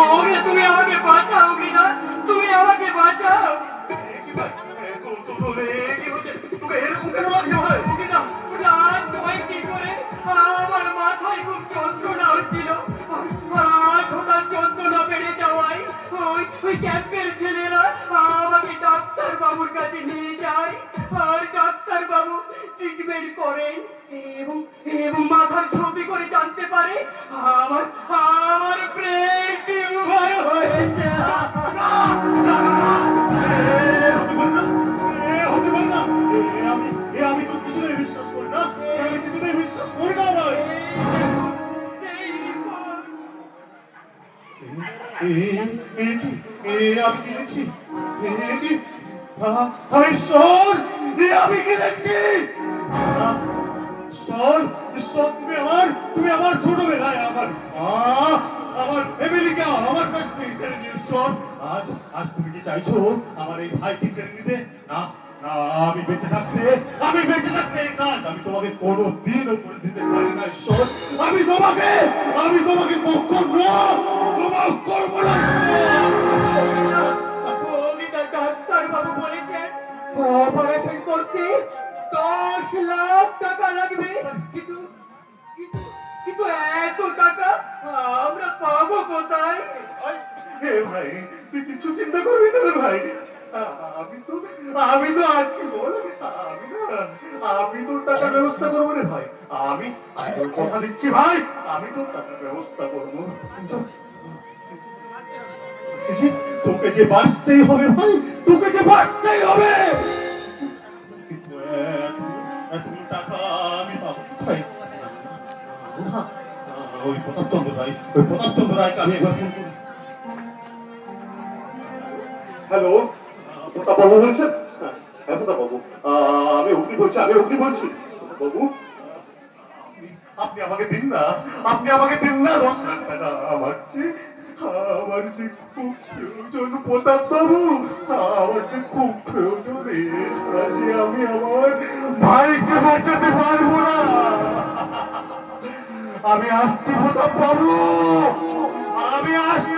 অগ্নি তুমি আমাকে বাঁচাও অগ্নিদা তুমি আমাকে বাঁচাও। যন্ত্রণা হচ্ছিল আজ হঠাৎ যন্ত্রণা বেড়ে যাওয়ায় ওই ওই ক্যাম্পের ছেলেরা আমাকে ডাক্তার বাবুর কাছে নিয়ে যায় আর ডাক্তার বাবু ট্রিটমেন্ট করেন। আমার ফ্যামিলিকে আমার কাছ থেকে আজ আজ তুমি কি চাইছো আমার এই ভাইকে কেড়ে নিতে না আমি বেঁচে থাকতে আমি বেঁচে থাকতে কাজ আমি তোমাকে কোনো দিনও করে দিতে পারি না ঈশ্বর আমি তোমাকে আমি তোমাকে বক্তব্য তোমার করব না। ডাক্তার বাবু বলেছেন অপারেশন করতে দশ লাখ টাকা লাগবে। কিন্তু কিন্তু এত টাকা আমরা পাবো কোথায়? হে ভাই তুই কিছু চিন্তা করবি না ভাই। আমি তো আমি তো আছি বল আমি আমি তো টাকার ব্যবস্থা করব রে ভাই। আমি তোর কথা দিচ্ছি ভাই আমি তো টাকার ব্যবস্থা করব। কিন্তু তোকে যে বাঁচতেই হবে ভাই, তোকে যে বাঁচতেই হবে। আমি আমি হ্যাঁ হ্যাঁ বলছি বাবু, আপনি আমাকে দিন না, আপনি আমাকে দিন না আমার যে খুব প্রয়োজন প্রতাপ বাবু খুব প্রয়োজন আমি আমার ভাইকে বাঁচাতে পারব না আমি আসছি প্রতাপ বাবু, আমি আসছি